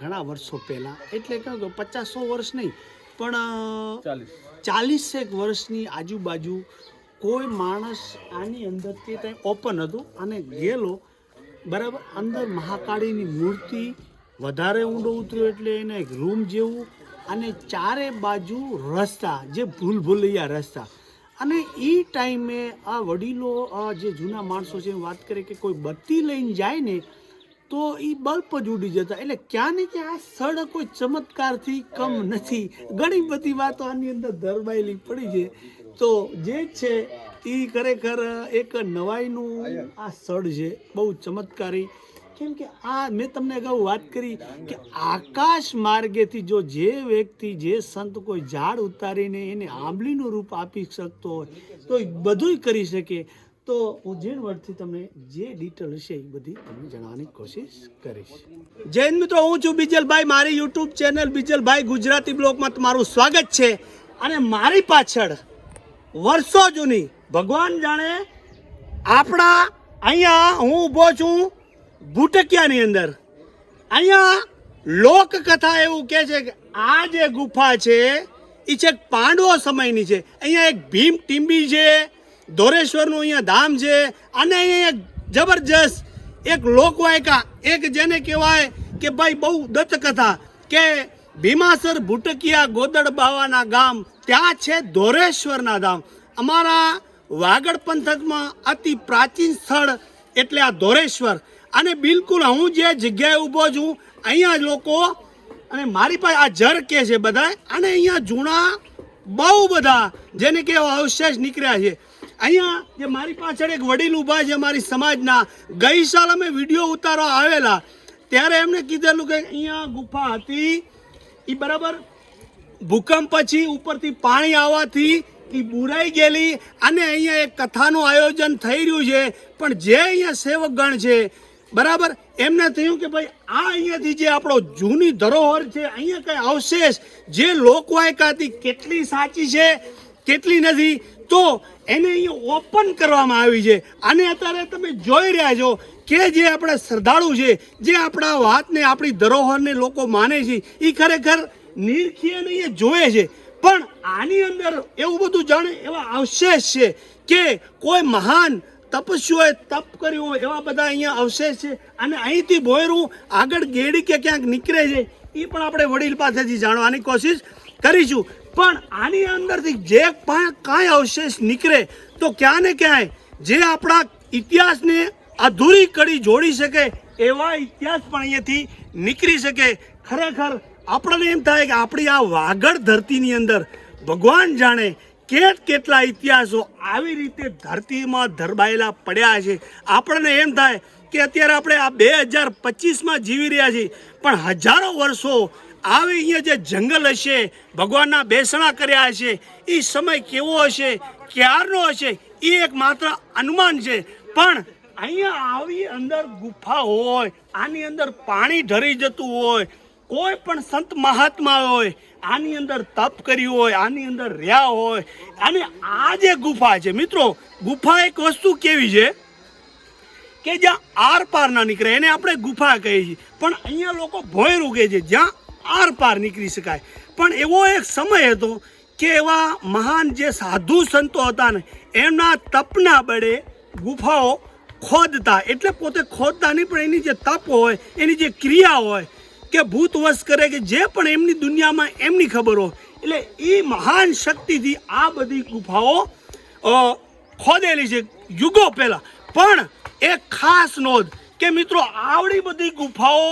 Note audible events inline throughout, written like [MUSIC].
ઘણા વર્ષો પહેલાં. એટલે કહું કે પચાસો વર્ષ નહીં પણ ચાલીસ. ચાલીસેક વર્ષની આજુબાજુ કોઈ માણસ આની અંદર તે કંઈ ઓપન હતું અને ગયેલો. બરાબર? અંદર મહાકાળીની મૂર્તિ વધારે ઊંડો ઉતર્યો એટલે એને એક રૂમ જેવું અને ચારે બાજુ રસ્તા જે ભૂલ ભૂલૈયા રસ્તા. અને એ ટાઈમે આ વડીલો જે જૂના માણસો છે વાત કરે કે કોઈ બત્તી લઈને જાય ને તો એ બલ્બ જ ઉડી જતા. એટલે ક્યાં ને ક્યાં આ સ્થળ કોઈ ચમત્કારથી કમ નથી. ઘણી બધી વાતો આની અંદર દરબાયેલી પડી છે. તો જે છે એ ખરેખર એક નવાઈનું આ સ્થળ છે. બહુ ચમત્કારી. કેમ કે આ મેં તમને અગાઉ વાત કરી કે આકાશ માર્ગેથી જો જે વ્યક્તિ, જે સંત કોઈ ઝાડ ઉતારીને એને આંબલીનું રૂપ આપી શકતો હોય, તો એ બધુંય કરી શકે. તો હું ઝીણવટથી તમને જે ડિટેલ હશે એ બધી તમને જણાવવાની કોશિશ કરીશ. જૈન મિત્રો, હું છું બીજલભાઈ. મારી યુટ્યુબ ચેનલ બીજલભાઈ ગુજરાતી બ્લોગમાં તમારું સ્વાગત છે. અને મારી પાછળ વર્ષો જૂની ભગવાન જાણે આપણા અહીંયા હું ઊભો છું ભૂટકિયાની અંદર. અહીંયા લોકકથા એવું કહે છે કે આ જે ગુફા છે એ છે પાંડવો સમયની છે. અહીંયા એક ભીમ ટીંબી છે ધોરેશ્વરનું અહીંયા ધામ છે અને અહીંયા જબરજસ્ત એક લોકવાયકા, એક જેને કહેવાય કે ભાઈ બહુ દત્તકથા કે ભીમાસર ભૂટકિયા ગોદડ બાવાના ગામ, ત્યાં છે ધોરેશ્વરના ધામ. અમારા વાગડ પંથકમાં અતિ પ્રાચીન સ્થળ એટલે આ ધોરેશ્વર. અને બિલકુલ હું જે જગ્યાએ ઊભો છું, અહીંયા લોકો, અને મારી પાસે આ જર કે છે બધા અને અહીંયા જૂના બહુ બધા જેને કે અવશેષ નીકળ્યા છે. અહીંયા જે મારી પાછળ એક વડીલ ઊભા છે મારી સમાજના, ગઈ સાલ અમે વીડિયો ઉતારવા આવેલા, ત્યારે એમને કીધેલું કે અહીંયા ગુફા હતી એ બરાબર ભૂકંપ પછી ઉપરથી પાણી આવવાથી એ બુરાઈ ગયેલી અને અહીંયા એક કથાનું આયોજન થઈ રહ્યું છે, પણ જે અહીંયા સેવકગણ છે, બરાબર, એમને થયું કે ભાઈ, આ અહીંયાથી જે આપણો જૂની ધરોહર છે, અહીંયા કંઈ અવશેષ, જે લોકવાયકાથી કેટલી સાચી છે, કેટલી નથી તો એને અહીંયા ઓપન કરવામાં આવી છે. અને અત્યારે તમે જોઈ રહ્યા છો કે જે આપણા શ્રદ્ધાળુ છે, જે આપણા વાતને, આપણી ધરોહરને લોકો માને છે એ ખરેખર નિરખી અને એ જોવે છે. પણ આની અંદર એવું બધું જાણે એવા અવશેષ છે કે કોઈ મહાન તપસ્યુએ તપ કર્યું હોય એવા બધા અહીંયા અવશેષ છે. અને અહીંથી ભોયરું આગળ ગેડી કે ક્યાંક નીકળે છે એ પણ આપણે વડીલ પાસેથી જાણવાની કોશિશ કરીશું. પણ આની અંદરથી જે પણ કાંઈ અવશેષ નીકળે, તો ક્યાં ને ક્યાંય જે આપણા ઇતિહાસને અધૂરી કડી જોડી શકે, એવા ઇતિહાસ પણ અહીંયાથી નીકળી શકે. ખરેખર આપણને એમ થાય કે આપણી આ વાગડ ધરતીની અંદર ભગવાન જાણે કેટ કેટલા ઇતિહાસો આવી રીતે ધરતીમાં ધરબાયેલા પડ્યા છે. આપણને એમ થાય કે અત્યારે આપણે આ બે હજાર પચીસમાં જીવી રહ્યા છીએ, પણ હજારો વર્ષો આવી અહીંયા જે જંગલ હશે, ભગવાનના બેસણા કર્યા હશે એ સમય કેવો હશે, ક્યારનો હશે એ એક માત્ર અનુમાન છે. પણ અહીંયા આવી અંદર ગુફા હોય, આની અંદર પાણી ઢરી જતું હોય, કોઈ પણ સંત મહાત્મા હોય, આની અંદર તપ કર્યું હોય, આની અંદર રહ્યા હોય, અને આ જે ગુફા છે, મિત્રો, ગુફા એક વસ્તુ કેવી છે કે જ્યાં આર પાર ના નીકળે, એને આપણે ગુફા કહીએ છીએ. પણ અહીંયા લોકો ભોયરું કહે છે. જ્યાં આર પાર નીકળી શકાય. પણ એવો એક સમય હતો કે એવા મહાન જે સાધુ સંતો હતા ને, એમના તપના બળે ગુફાઓ ખોદતા. એટલે પોતે ખોદતા નહીં, પણ એની જે તપ હોય, એની જે ક્રિયા હોય, કે ભૂત વશ કરે, કે જે પણ એમની દુનિયામાં એમની ખબર હોય, એટલે એ મહાન શક્તિથી આ બધી ગુફાઓ ખોદેલી છે યુગો પહેલાં. પણ એક ખાસ નોંધ કે મિત્રો, આવડી બધી ગુફાઓ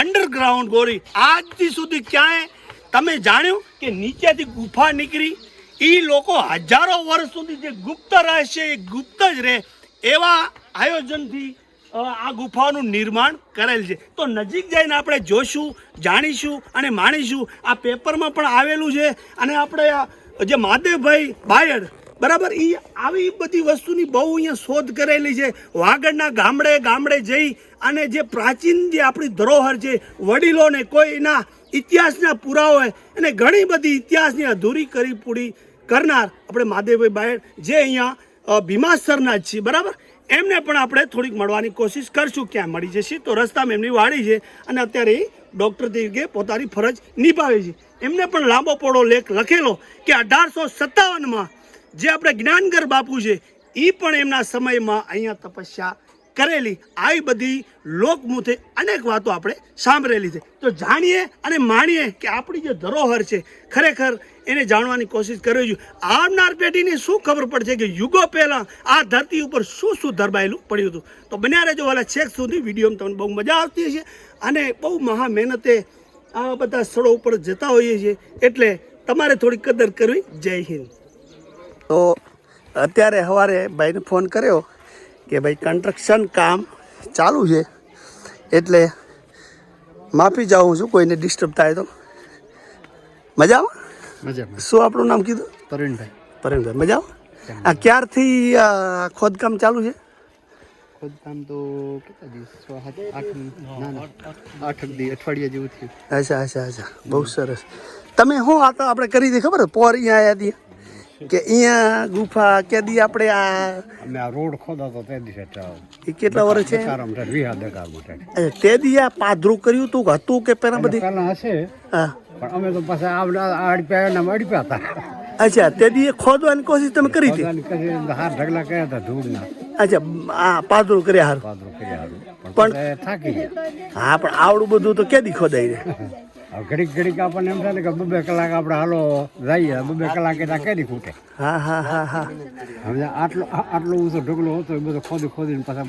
અંડરગ્રાઉન્ડ ગોરી આજથી સુધી ક્યાંય તમે જાણ્યું કે નીચેથી ગુફા નીકળી? એ લોકો હજારો વર્ષ સુધી જે ગુપ્ત રહેશે એ ગુપ્ત જ રહે એવા આયોજનથી આ ગુફાઓનું નિર્માણ કરેલ છે. તો નજીક જઈને આપણે જોશું, જાણીશું અને માણીશું. આ પેપરમાં પણ આવેલું છે અને આપણે જે મહાદેવભાઈ બાયડ, બરાબર? એ આવી બધી વસ્તુની બહુ અહીંયા શોધ કરેલી છે. વાગડના ગામડે ગામડે જઈ અને જે પ્રાચીન જે આપણી ધરોહર છે, વડીલોને કોઈના ઇતિહાસના પુરાવો અને ઘણી બધી ઇતિહાસની અધૂરી કરી પૂરી કરનાર આપણે મહાદેવભાઈ બાયડ જે અહીંયા ભીમાસરના જ છીએ, બરાબર? એમને પણ આપણે થોડીક મળવાની કોશિશ કરશું, ક્યાં મળી જશે. તો રસ્તામાં એમની વાડી છે અને અત્યારે એ ડૉક્ટર તરીકે પોતાની ફરજ નિભાવે છે. એમને પણ લાંબો પોળો લેખ લખેલો કે અઢારસો સત્તાવનમાં જે આપણે જ્ઞાનગર બાપુ છે એ પણ એમના સમયમાં અહીંયા તપસ્યા કરેલી આવી બધી લોકમુથે અનેક વાતો આપણે સાંભળેલી છે. તો જાણીએ અને માણીએ કે આપણી જે ધરોહર છે, ખરેખર એને જાણવાની કોશિશ કરવી જોઈએ. આવનાર પેઢીને શું ખબર પડશે કે યુગો પહેલાં આ ધરતી ઉપર શું શું ધરબાયેલું પડ્યું હતું? તો બન્યા રહેજો વાલા છેક સુધી વિડીયોમાં તમને બહુ મજા આવતી હશે અને બહુ મહા મહેનતે આ બધા સ્થળો ઉપર જતા હોઈએ છીએ. એટલે તમારે થોડી કદર કરવી. જય હિન્દ. તો અત્યારે સવારે ભાઈને ફોન કર્યો. કે ભાઈ કન્સ્ટ્રક્શન કામ ચાલુ છે. એટલે માફી જાઉં છું કોઈને ડિસ્ટર્બ થાય તો. મજામાં? મજામાં. શું આપણું નામ કીધું? પરવીનભાઈ પરવીનભાઈ મજામાં? આ ક્યારથી આ ખોદકામ ચાલુ છે? ખોદકામ તો કેટલા દિવસ? આઠ ના ના. આઠ દી અઠવાડિયા જેવું થયું. અચ્છા અચ્છા અચ્છા. બહુ સરસ. તમે શું આ તો આપણે કરી હતી ખબર પોર અહીંયા આવ્યા હતી કે અહીંયા ગુફા કેદી આપણે આ અમે આ રોડ ખોદાતો તે દિવસે એ કેટલા વર્ષ? છે કારમ છે વિહા દકાર માટે તે દી આ પાધરું કર્યું તું હતું કે પેલા બધી? પેલા હશે. હા. પણ અમે તો પાછા આવડા અડપ્યા ને અડપ્યા હતા. અચ્છા તે દી ખોદવાની કોશિશ તમે કરી હતી? હાથ ઢગલા કર્યા હતા ધૂળના. અચ્છા આ પાદરું કર્યા હારું. પાદરો કર્યા હારું. પણ થાકી ગયા. હા પણ આવડું બધું તો કેદી ખોદાઈ હવે [LAUGHS] ઘડીક ઘડીક આપણને એમ થાય કે બબે કલાક આપણે હાલો જઈએ બબે કલાક એટલે કરી ખૂટે. હા હા હા હા. હવે આટલો આટલો ઊંચો ઢગલો હતો એ બધો ખોદી ખોદીને પાછા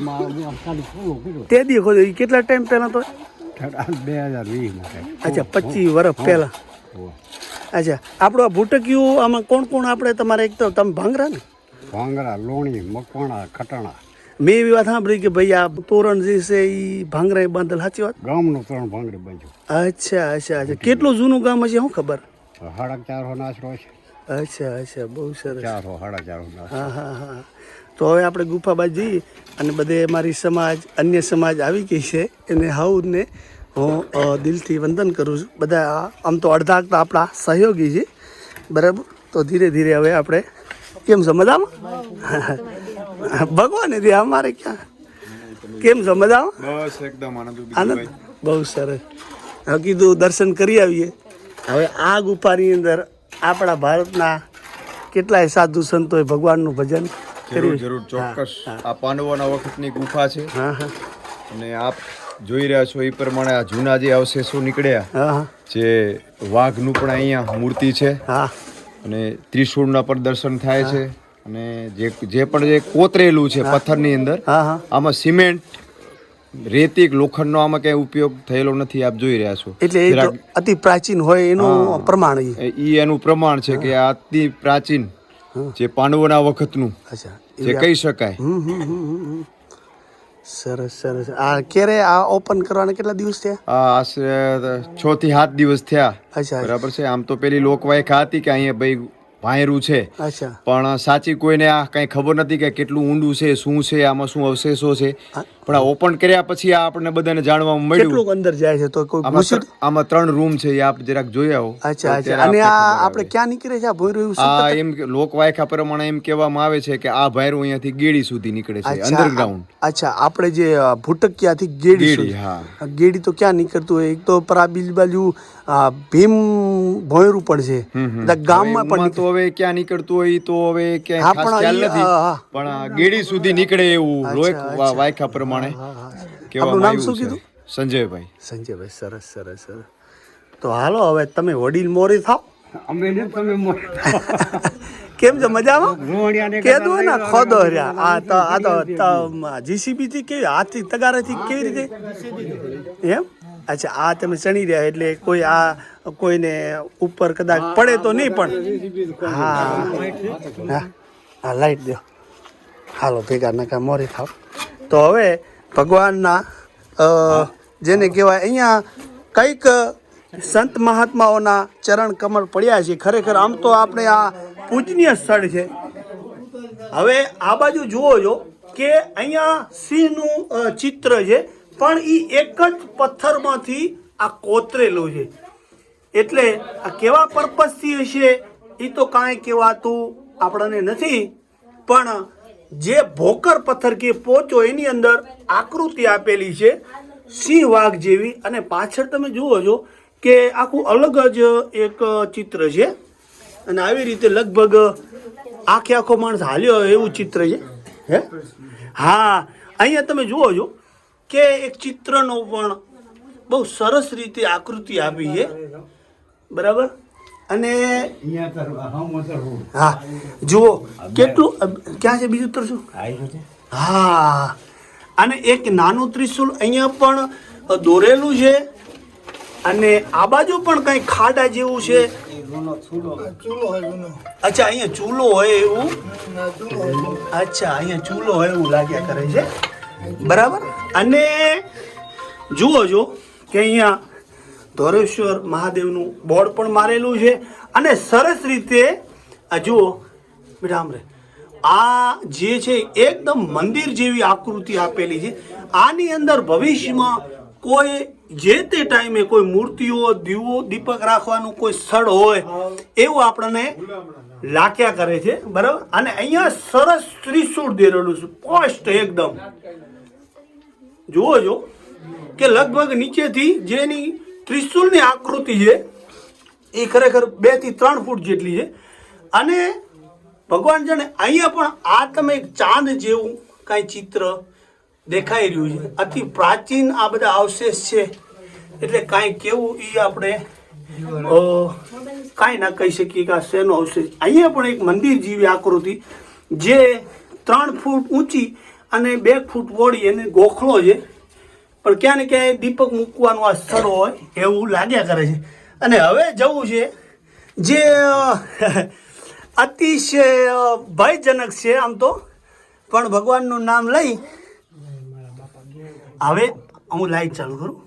ખાલી કર્યો તે દી ખોદાય કેટલા ટાઈમ પહેલા તો? બે હજાર વીસ માટે અચ્છા પચીસ વર્ષ પહેલા. અચ્છા આપણું આ ભૂટકિયું આમાં કોણ કોણ? આપણે તમારે એક તો તમે ભાંગરા ને? ભાંગરા લોણી મકવાણા ખટાણા. મેં એવી વાત સાંભળી કે ભાઈ આ તોરણ જે છે એ ભાંગરા બાંધેલ સાચી વાત? ગામનું ત્રણ ભાંગરે બાંધ્યું. અચ્છા અચ્છા અચ્છા. કેટલું જૂનું ગામ હશે શું ખબર? સાડા ચારસો નાચરો છે અચ્છા અચ્છા બહુ સરસ. ચારસો સાડા ચારસો નાચ હા હા હા. તો હવે આપણે ગુફા બાજુ જઈએ અને બધે મારી સમાજ અન્ય સમાજ આવી ગઈ છે. એને હાઉને હું દિલથી વંદન કરું છું. બધા આમ તો અડધા તો આપણા સહયોગી છે. બરાબર? તો ધીરે ધીરે હવે આપણે કેમ છો? મજામાં? ભગવાન દે અમારે ક્યાં? કેમ છો મજામાં? બસ એકદમ આનંદ બહુ સરસ. હવે કીધું દર્શન કરી આવીએ. હવે આ ગુફાની અંદર આપણા ભારતના કેટલાય સાધુ સંતોએ ભગવાનનું ભજન કર્યું. જરૂર ચોક્કસ. આ પાંડવોના વખતની ગુફા છે. અને આપ જોઈ રહ્યા છો એ પ્રમાણે આ જૂના જે અવશેષો નીકળ્યા જે વાઘનું પણ અહીંયા મૂર્તિ છે. અને ત્રિશૂળના પણ દર્શન થાય છે. અને જે જે પણ જે કોતરેલું છે પથ્થરની અંદર આમાં સિમેન્ટ રેતી લોખંડનો આમાં કઈ ઉપયોગ થયેલો નથી આપ જોઈ રહ્યા છો. એટલે અતિ પ્રાચીન હોય એનું પ્રમાણ ઈ. એનું પ્રમાણ છે કે આ અતિ પ્રાચીન જે પાંડવોના વખતનું જે કહી શકાય. સરસ સરસ. આ ક્યારે આ ઓપન કરવાના કેટલા દિવસ થયા? આ આશરે છ થી સાત દિવસ થયા. બરાબર છે? આમ તો પેલી લોકવાયકા હતી કે અહીંયા ભાઈ વાયરું છે. પણ સાચી કોઈને આ કઈ ખબર નથી કે કેટલું ઊંડું છે શું છે આમાં શું અવશેષો છે. પણ આ ઓપન કર્યા પછી આ આપણને બધાને જાણવા મળ્યું. કેટલું અંદર જાય છે તો કોઈ ઘૂસી આમાં ત્રણ રૂમ છે એ આપ જરાક જોઈ આવો. અચ્છા અચ્છા. અને આ આપણે ક્યાં નીકળે છે? આ ભોયરું આ એમ કે લોકવાયકા પ્રમાણે એમ કહેવામાં આવે છે કે આ ભાયરું અહીંયાથી ગેડી સુધી નીકળે છે અંડરગ્રાઉન્ડ અચ્છા આપણે જે ભૂટકિયાથી ગેડી સુધી. હા. ગેડી તો ક્યાં નીકળતું હોય? એક તો પર આ બીજી બાજુ ભીમ ભોયરું પણ છે ગામમાં પણ તો હવે ક્યાં નીકળતું હોય તો હવે પણ ખાસ ખ્યાલ નથી. પણ ગેડી સુધી નીકળે એવું લોક વાયખા વાયકા પ્રમાણે આપણું નામ શું કીધું? સંજયભાઈ. સંજયભાઈ સરસ સરસ સરસ. તો હાલો હવે તમે વડીલ મોરી થાવ. અમે ને તમે [LAUGHS] કેમ છો મજામાં? કેદું ને ખોદો રહ્યા. આ તો આ તો જીસીબી થી કેવી હાથથી તગારાથી કેવી રીતે? એમ? અચ્છા આ તમે ચણી રહ્યા એટલે કોઈ આ કોઈને ઉપર કદાચ પડે તો નહીં પણ. હા. હા હા લાઈટ દો. હાલો ભેગા નકા મોરી થાવ. તો હવે ભગવાનના જેને કહેવાય અહીંયા કંઈક સંત મહાત્માઓના ચરણ કમળ પડ્યા છે, ખરેખર આમ તો આપણે આ પૂજનીય સ્થળ છે. હવે આ બાજુ જુઓ છો કે અહીંયા સિંહનું ચિત્ર છે, પણ એ એક જ પથ્થરમાંથી આ કોતરેલું છે. એટલે આ કેવા પર્પઝથી હશે એ તો કાંઈ કહેવાતું આપણને નથી, પણ જે ભોકર પથ્થર કે પોચો એની અંદર આકૃતિ આપેલી છે, સિંહ વાઘ જેવી. અને પાછળ તમે જુઓ છો કે આખું અલગ જ એક ચિત્ર છે. અને આવી રીતે લગભગ આખે આખો માણસ હાલ્યો એવું ચિત્ર છે. હે? હા. અહીંયા તમે જુઓ છો કે એક ચિત્રનો પણ બહુ સરસ રીતે આકૃતિ આપી છે. બરાબર? અને હા જુઓ કેટલું ક્યાં છે બીજું તરશું હા અને એક નાનું ત્રિશુલ અહીંયા પણ દોરેલું છે અને આ બાજુ પણ કંઈ ખાડા જેવું છે? અચ્છા અહીંયા ચૂલો હોય એવું? અચ્છા અહીંયા ચૂલો હોય એવું લાગ્યા કરે છે. બરાબર? અને જુઓ જો કે અહીંયા ધોરેશ્વર મહાદેવનું બોર્ડ પણ મારેલું છે. અને સરસ રીતે, આ જુઓ, બેટા રે. આ જે છે, એકદમ મંદિર જેવી આકૃતિ આપેલી છે. આની અંદર ભવિષ્યમાં કોઈ, જે તે ટાઈમે કોઈ મૂર્તિઓ, દીવો, દીપક રાખવાનું કોઈ સ્થળ હોય, એવું આપણને લાગ્યા કરે છે. બરાબર? અને અહીંયા સરસ ત્રિશુળ દેરેલું છે. સ્પષ્ટ એકદમ. જુઓ જો કે લગભગ નીચેથી જેની ત્રિશુલની આકૃતિ છે, એ ખરેખર બેથી ત્રણ ફૂટ જેટલી છે. અને ભગવાન જાણે અહીંયા પણ આ તમે એક ચાંદ જેવું કાંઈ ચિત્ર દેખાઈ રહ્યું છે. અતિ પ્રાચીન આ બધા અવશેષ છે. એટલે કાંઈ કેવું એ આપણે કાંઈ ના કહી શકીએ કે આ શેનો અવશેષ. અહીંયા પણ એક મંદિર જેવી આકૃતિ જે ત્રણ ફૂટ ઊંચી અને બે ફૂટ વોળી એને ગોખલો છે. પણ ક્યાં ને ક્યાંય દીપક મૂકવાનું આ સ્થળ હોય એવું લાગ્યા કરે છે. અને હવે જવું છે જે અતિશય ભયજનક છે આમ તો. પણ ભગવાનનું નામ લઈ, હવે હું લાઈટ ચાલુ કરું.